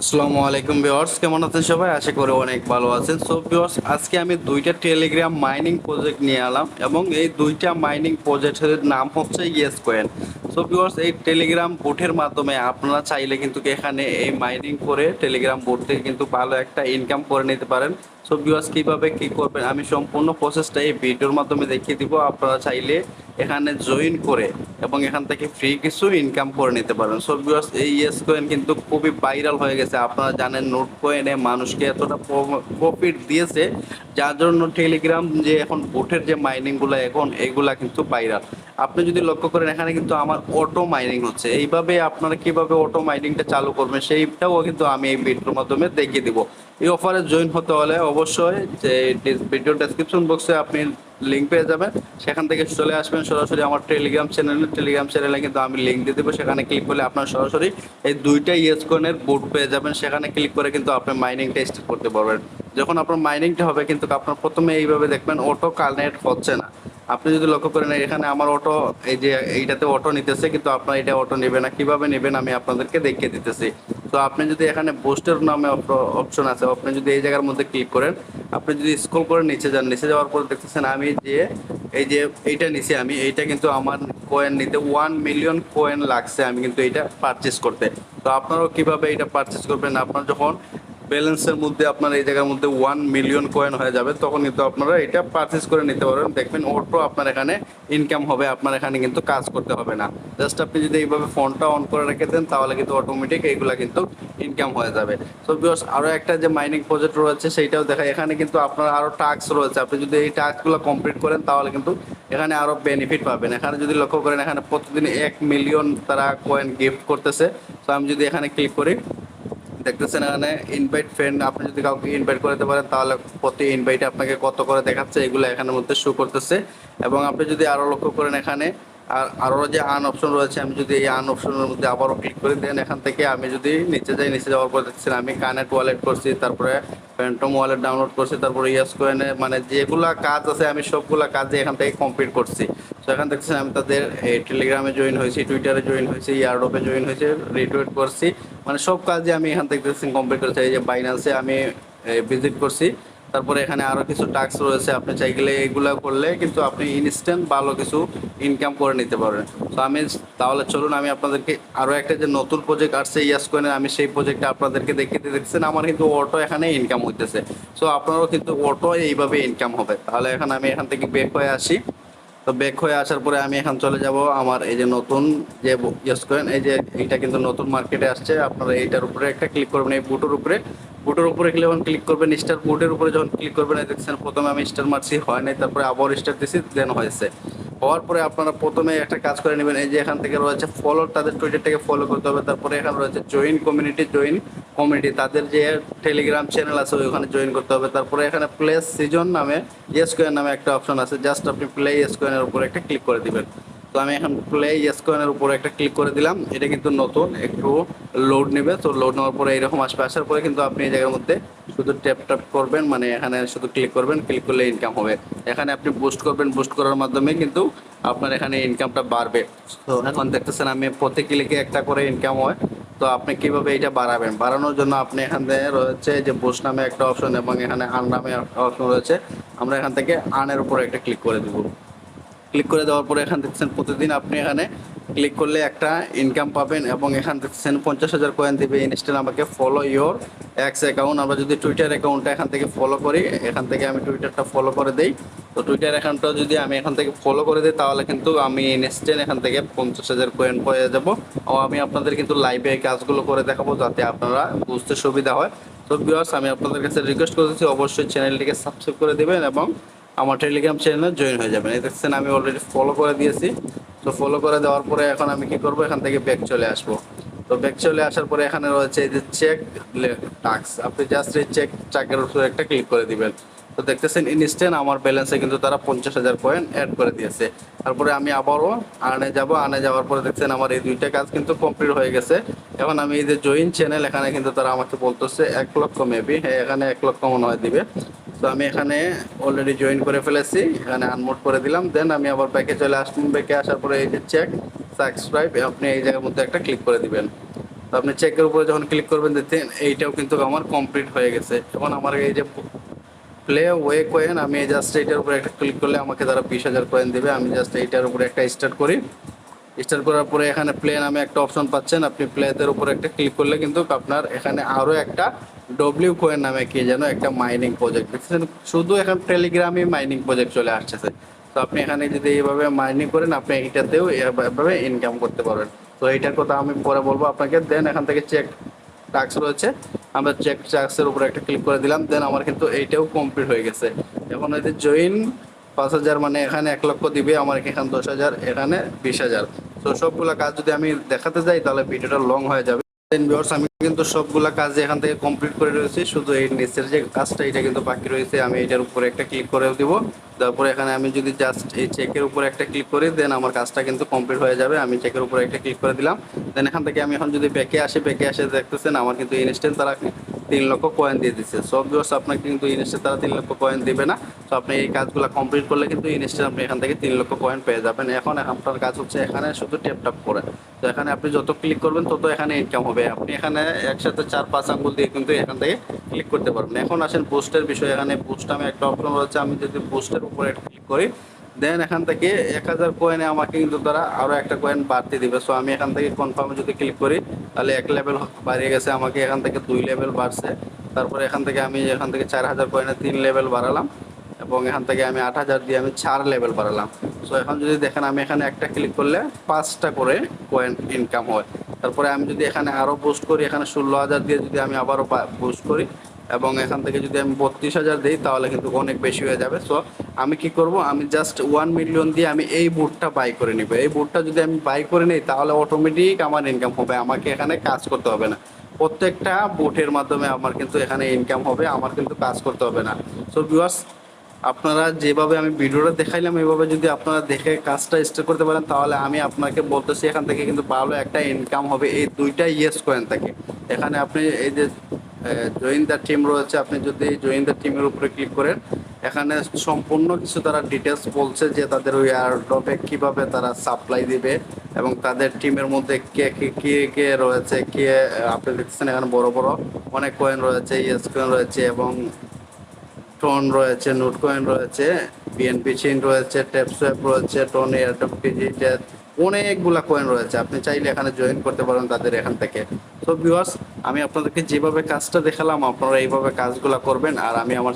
আসসালামু আলাইকুম ভিউয়ার্স, কেমন আছেন সবাই? আশা করি অনেক ভালো আছেন। সো ভিউয়ার্স, আজকে আমি দুইটা টেলিগ্রাম মাইনিং প্রজেক্ট নিয়ে এলাম এবং এই দুইটা মাইনিং প্রজেক্টের নাম হচ্ছে ইয়েস কয়েন সো ভিউয়ার্স, এই টেলিগ্রাম বোটের মাধ্যমে আপনারা চাইলে কিন্তু এখানে এই মাইনিং করে টেলিগ্রাম বোট থেকে কিন্তু ভালো একটা ইনকাম করে নিতে পারেন। সো ভিউয়ার্স কীভাবে কী করবেন আমি সম্পূর্ণ প্রসেসটা এই ভিডিওর মাধ্যমে দেখিয়ে দিব। আপনারা চাইলে এখানে জয়েন করে এবং এখান থেকে ফ্রি কিছু ইনকাম করে নিতে পারেন। সো ভিউয়ার্স এই ইয়েস কয়েন কিন্তু খুবই ভাইরাল হয়ে গেছে। আপনারা জানেন নোট কয়েনে মানুষকে এতটা প্রফিট দিয়েছে। যার জন্য টেলিগ্রাম যে এখন বোটের যে মাইনিংগুলো এখন এইগুলা কিন্তু ভাইরাল আপনি যদি লক্ষ্য করেন, এখানে কিন্তু আমার অটো মাইনিং হচ্ছে। এইভাবে আপনারা কীভাবে অটো মাইনিংটা চালু করবেন, সেইটাও কিন্তু আমি এই ভিডিওর মাধ্যমে দেখিয়ে দিব। এই অফারে জয়েন হতে হলে অবশ্যই যে ভিডিও ডেসক্রিপশন বক্সে আপনি লিঙ্ক পেয়ে যাবেন। সেখান থেকে চলে আসবেন সরাসরি আমার টেলিগ্রাম চ্যানেলে টেলিগ্রাম চ্যানেলে কিন্তু আমি লিঙ্ক দিয়ে দেবো। সেখানে ক্লিক করলে আপনার সরাসরি এই দুইটা ইয়েস কয়েনের বুট পেয়ে যাবেন। সেখানে ক্লিক করে কিন্তু আপনি মাইনিংটা স্টার্ট করতে পারবেন। যখন আপনার মাইনিংটা হবে কিন্তু আপনার প্রথমে এইভাবে দেখবেন অটো কানেক্ট হচ্ছে না। আপনি যদি লক্ষ্য করেন, এখানে আমার অটো এই যে এইটাতে অটো নিতেছে, কিন্তু আপনার এটা অটো নেবে না। কীভাবে নেবেন আমি আপনাদেরকে দেখিয়ে দিতেছি। তো আপনি যদি এখানে বোস্টের নামে অপশন আছে, আপনি যদি এই জায়গার মধ্যে ক্লিক করেন, আপনি যদি স্কুল করে নিচে যান, নিচে যাওয়ার পর দেখতেছেন আমি যে, এই যে এইটা নিচে আমি, এইটা কিন্তু আমার কয়েন নিতে ওয়ান মিলিয়ন কয়েন লাগছে, আমি কিন্তু এইটা পারচেস করতে। তো আপনারাও কীভাবে এটা পারচেস করবেন? আপনার যখন ব্যালেন্সের মধ্যে আপনার এই জায়গার মধ্যে ওয়ান মিলিয়ন কয়েন হয়ে যাবে, তখন কিন্তু আপনারা এটা পারচেস করে নিতে পারবেন। দেখবেন অটো আপনার এখানে ইনকাম হবে, আপনার এখানে কিন্তু কাজ করতে হবে না। জাস্ট আপনি যদি এইভাবে ফোনটা অন করে রেখে দেন, তাহলে কিন্তু অটোমেটিক এইগুলা কিন্তু ইনকাম হয়ে যাবে। তো বিকজ আরও একটা যে মাইনিং প্রজেক্ট রয়েছে, সেইটাও দেখা এখানে কিন্তু আপনার আরও টাস্ক রয়েছে। আপনি যদি এই টাস্কগুলো কমপ্লিট করেন, তাহলে কিন্তু এখানে আরও বেনিফিট পাবেন। এখানে যদি লক্ষ্য করেন, এখানে প্রতিদিন এক মিলিয়ন তারা কয়েন গিফট করতেছে। তো আমি যদি এখানে ক্লিক করি দেখতেছেন এখানে ইনভাইট ফ্রেন্ড আপনি যদি কাউকে ইনভাইট করতে পারেন, তাহলে প্রতি ইনভাইটে আপনাকে কত করে দেখাচ্ছে, এগুলো এখানের মধ্যে শো করতেছে। এবং আপনি যদি আরও লক্ষ্য করেন এখানে আর আরও যে আন অপশন রয়েছে, আমি যদি এই আন অপশনের মধ্যে আবারও ক্লিক করি দেন, এখান থেকে আমি যদি নিচে যাই, নিচে যাওয়ার পর দেখছেন আমি কানেক্ট ওয়ালেট করছি, তারপরে ফ্যান্টম ওয়ালেট ডাউনলোড করছি, তারপরে ইয়াস কয়েনে মানে যেগুলা কাজ আছে, আমি সবগুলা কাজে এখান থেকে কমপ্লিট করছি। তো এখান দেখছেন আমি তাদের টেলিগ্রামে জয়েন হয়েছি টুইটারে জয়েন হয়েছি ইয়ারডোপে জয়েন হয়েছে রিটুইট করছি। মানে সব কাজে আমি এখান থেকে কমপ্লিট করেছি। এই যে বাইন্যান্সে আমি ভিজিট করছি। তারপরে এখানে আরও কিছু টাস্ক রয়েছে, আপনি চাইলে এগুলো করলে কিন্তু আপনি ইনস্ট্যান্ট ভালো কিছু ইনকাম করে নিতে পারবেন। তো আমি তাহলে চলুন, আমি আপনাদেরকে আরও একটা যে নতুন প্রজেক্ট আসছে ইয়াস কয়েনের আমি সেই প্রজেক্টটা আপনাদেরকে দেখিয়ে দেখছেন আমার কিন্তু অটো এখানে ইনকাম হইতেছে। সো আপনারও কিন্তু অটো এইভাবে ইনকাম হবে। তাহলে এখন আমি এখান থেকে বের হয়ে আসি। তো ব্যাক হয়ে আসার পরে আমি এখন চলে যাব আমার এই যে নতুন যে ইউজ করেন এই যে এইটা কিন্তু নতুন মার্কেটে আসছে। আপনারা এইটার উপরে একটা ক্লিক করবেন, এই বুটোর উপরে। বুটোর উপরে যখন ক্লিক করবেন স্টার বুটের উপরে যখন ক্লিক করবেন দেখছেন, প্রথমে আমি স্টার মারছি, হয় নাই, তারপরে আবার স্টার দিছি দেন হয়েছে। হওয়ার পরে আপনারা প্রথমে একটা কাজ করে নেবেন, এই যে এখান থেকে রয়েছে ফলো তাদের টুইটারটাকে ফলো করতে হবে। তারপরে এখানে রয়েছে জয়েন কমিউনিটি জয়েন কমিউনিটি তাদের যে টেলিগ্রাম চ্যানেল আছে, ওইখানে জয়েন করতে হবে। তারপরে এখানে প্লে সিজন নামে ইয়েস কোয়েন নামে একটা অপশন আছে। জাস্ট আপনি প্লে ইয়েস কোয়েনের উপরে একটা ক্লিক করে দিবেন। তো আমি এখন প্লে ইয়েস কয়েনের উপরে একটা ক্লিক করে দিলাম। এটা কিন্তু নতুন, একটু লোড নেবে, তো লোড নেওয়ার পরে এরকম আসবে। আসার পরে কিন্তু আপনি এই জায়গার মধ্যে শুধু ট্যাপ ট্যাপ করবেন মানে এখানে শুধু ক্লিক করবেন ক্লিক করলে ইনকাম হবে। এখানে আপনি বুস্ট করবেন বুস্ট করার মাধ্যমে কিন্তু আপনার এখানে ইনকামটা বাড়বে। তো এখন দেখতেছেন আমি প্রতি ক্লিকে একটা করে ইনকাম হয়। তো আপনি কীভাবে এটা বাড়াবেন? বাড়ানোর জন্য আপনি এখানে রয়েছে যে বুস্ট নামে একটা অপশন এবং এখানে আন নামে অপশন রয়েছে। আমরা এখান থেকে আনের উপরে একটা ক্লিক করে দেবো। ক্লিক করে দেওয়ার পরে এখান দেখছেন প্রতিদিন আপনি এখানে ক্লিক করলে একটা ইনকাম পাবেন এবং এখান দেখছেন পঞ্চাশ হাজার কয়েন দিবে। ইনস্ট্যান্ট আমাকে ফলো ইয়োর এক্স অ্যাকাউন্ট আমরা যদি টুইটার অ্যাকাউন্টটা এখান থেকে ফলো করি, এখান থেকে আমি টুইটারটা ফলো করে দিই। তো টুইটার অ্যাকাউন্টটা যদি আমি এখান থেকে ফলো করে দিই, তাহলে কিন্তু আমি ইনস্ট্যান্ট এখান থেকে পঞ্চাশ হাজার কয়েন পেয়ে যাব। ও আমি আপনাদের কিন্তু লাইভে এই কাজগুলো করে দেখাবো, যাতে আপনারা বুঝতে সুবিধা হয়। তো বিয়ার্স আমি আপনাদের কাছে রিকোয়েস্ট করতেছি, অবশ্যই চ্যানেলটিকে সাবস্ক্রাইব করে দেবেন এবং আমার টেলিগ্রাম চ্যানেলে জয়েন হয়ে যাবেন। এই দেখছেন, আমি অলরেডি ফলো করে দিয়েছি। তো ফলো করে দেওয়ার পরে এখন আমি কি করব? এখান থেকে ব্যাক চলে আসব। তো ব্যাক চলে আসার পরে এখানে রয়েছে এই যে চেক টাক্স আপনি জাস্ট এই চেক চাকের উপরে একটা ক্লিক করে দিবেন। তো দেখতেছেন ইনস্ট্যান্ট আমার ব্যালেন্সে কিন্তু তারা পঞ্চাশ হাজার পয়েন্ট অ্যাড করে দিয়েছে। তারপরে আমি আবারও আনে যাব। আনে যাওয়ার পরে দেখছেন, আমার এই দুইটা কাজ কিন্তু কমপ্লিট হয়ে গেছে। এখন আমি এই যে জয়েন চ্যানেল এখানে কিন্তু তারা আমাকে বলতেছে, এক লক্ষ মেবি হ্যাঁ এখানে এক লক্ষ মনে হয় দিবে। তো আমি এখানে অলরেডি জয়েন করে ফেলেছি, এখানে আনমোড করে দিলাম। দেন আমি আবার ব্যাকে চলে আসলাম। ব্যাকে আসার পরে এই যে চেক সাবস্ক্রাইব আপনি এই জায়গার মধ্যে একটা ক্লিক করে দিবেন। তো আপনি চেকের উপরে যখন ক্লিক করবেন দেখতেন এইটাও কিন্তু আমার কমপ্লিট হয়ে গেছে। এখন আমার এই যে প্লে ওয়ে কয়েন আমি জাস্ট এইটার উপরে একটা ক্লিক করলে আমাকে তারা বিশ হাজার কয়েন দেবে। আমি জাস্ট এইটার উপরে একটা স্টার্ট করি। স্টার্ট করার পরে এখানে প্লে নামে একটা অপশন পাচ্ছেন। আপনি প্লেদের উপরে একটা ক্লিক করলে কিন্তু আপনার এখানে আরও একটা ডব্লিউ কোয়েন নামে কি যেন একটা মাইনিং প্রজেক্ট দেখছেন, শুধু এখন টেলিগ্রামই মাইনিং প্রজেক্ট চলে আসছে তো আপনি এখানে যদি এইভাবে মাইনিং করেন, আপনি এইটাতেও এভাবে ইনকাম করতে পারবেন। তো এইটার কথা আমি পরে বলব আপনাকে। দেন এখান থেকে চেক টাক্স রয়েছে। আমরা চেক টাক্সের উপরে একটা ক্লিক করে দিলাম। দেন আমার কিন্তু এইটাও কমপ্লিট হয়ে গেছে। এখন এই জয়েন পাঁচ হাজার মানে এখানে এক লক্ষ দিবে, আমার এখানে দশ হাজার, এখানে বিশ হাজার। তো সবগুলা কাজ যদি আমি দেখাতে যাই তাহলে ভিডিওটা লং হয়ে যাবে। আমি কিন্তু সবগুলা কাজ এখান থেকে কমপ্লিট করে রয়েছি। শুধু এই নিচের যে কাজটা, এটা কিন্তু বাকি রয়েছে। আমি এটার উপরে একটা ক্লিক করে দিব। তারপরে এখানে আমি যদি জাস্ট এই চেকের উপরে একটা ক্লিক করি দেন আমার কাজটা কিন্তু কমপ্লিট হয়ে যাবে। আমি চেকের উপরে একটা ক্লিক করে দিলাম। দেন এখান থেকে আমি এখন যদি ব্যাকে আসি ব্যাকে আসে দেখতেছেন, আমার কিন্তু ইনস্ট্যান্ট তারা তিন লক্ষ কয়েন দিয়ে দিচ্ছে। সব ভিউয়ার্স আপনাকে কিন্তু ইনস্ট্যান্ট তারা তিন লক্ষ কয়েন দেবে না। তো আপনি এই কাজগুলো কমপ্লিট করলে কিন্তু ইনস্ট্যান্ট আপনি এখান থেকে তিন লক্ষ কয়েন পেয়ে যাবেন। এখন আপনার কাজ হচ্ছে এখানে শুধু ট্যাপ করে। তো এখানে আপনি যত ক্লিক করবেন, তত এখানে ইনকাম হবে। আপনি এখানে একসাথে চার, পাঁচ আঙ্গুল দিয়ে কিন্তু এখান থেকে ক্লিক করতে পারবেন। এখন আসেন পোস্টের বিষয়ে। এখানে পোস্ট আমি একটা অপশন রয়েছে আমি যদি পোস্টের উপরে ক্লিক করি দেন এখান থেকে এক হাজার কয়েনে আমাকে কিন্তু তারা আরও একটা কয়েন বাড়তে দিবে। সো আমি এখান থেকে কনফার্মে যদি ক্লিক করি, তাহলে এক লেভেল বাড়িয়ে গেছে আমাকে। এখান থেকে দুই লেভেল বাড়ছে। তারপরে এখান থেকে আমি এখান থেকে চার হাজার কয়েনে তিন লেভেল বাড়ালাম এবং এখান থেকে আমি আট হাজার দিয়ে আমি চার লেভেল বাড়ালাম। সো এখন যদি দেখেন আমি এখানে একটা ক্লিক করলে পাঁচটা করে কয়েন ইনকাম হয়। তারপরে আমি যদি এখানে আরও বুস্ট করি, এখানে ষোলো হাজার দিয়ে যদি আমি আবারও বুস্ট করি এবং এখান থেকে যদি আমি বত্রিশ হাজার দিই, তাহলে কিন্তু অনেক বেশি হয়ে যাবে। সো আমি কি করব? আমি জাস্ট ওয়ান মিলিয়ন দিয়ে আমি এই বুটটা বাই করে নিব। এই বুটটা যদি আমি বাই করে নিই, তাহলে অটোমেটিক আমার ইনকাম হবে। আমাকে এখানে কাজ করতে হবে না। প্রত্যেকটা বুটের মাধ্যমে আমার কিন্তু এখানে ইনকাম হবে, আমার কিন্তু কাজ করতে হবে না। সো ভিউয়ার্স আপনারা যেভাবে আমি ভিডিওটা দেখাইলাম, এভাবে যদি আপনারা দেখে কাজটা স্টার্ট করতে পারেন, তাহলে আমি আপনাকে বলতেছি, এখান থেকে কিন্তু ভালো একটা ইনকাম হবে এই দুইটা ইয়েস কয়েন থেকে। এখানে আপনি এই যে জয়েন দ্য টিম রয়েছে, আপনি যদি জয়েন দ্য টিমের উপরে ক্লিক করেন, এখানে সম্পূর্ণ কিছু তারা ডিটেলস বলছে যে তাদের ওই এয়ারড্রপে কীভাবে তারা সাপ্লাই দিবে এবং তাদের টিমের মধ্যে কে কে কে কে রয়েছে, কে, আপনি দেখছেন এখানে বড় বড় অনেক কয়েন রয়েছে ইয়েস কয়েন রয়েছে এবং টোন রয়েছে নোট কয়েন রয়েছে বিএনপি চিন রয়েছে ট্যাপসোয়াপ রয়েছে টোন এয়ারটপ ডিজিটাল অনেকগুলা কয়েন রয়েছে। আপনি চাইলে এখানে জয়েন করতে পারেন তাদের এখান থেকে। তো ভিউয়ার্স আমি আপনাদেরকে যেভাবে কাজটা দেখালাম, আপনারা এইভাবে কাজগুলো করবেন, আর আমি আমার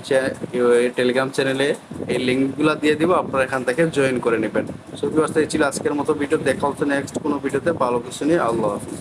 টেলিগ্রাম চ্যানেলে এই লিঙ্কগুলো দিয়ে দিব, আপনারা এখান থেকে জয়েন করে নেবেন। সো ভিউয়ার্স এই ছিল আজকের মতো ভিডিও দেখা হচ্ছে নেক্সট কোনো ভিডিওতে ভালো কিছু নিয়ে আল্লাহ হাফিজ।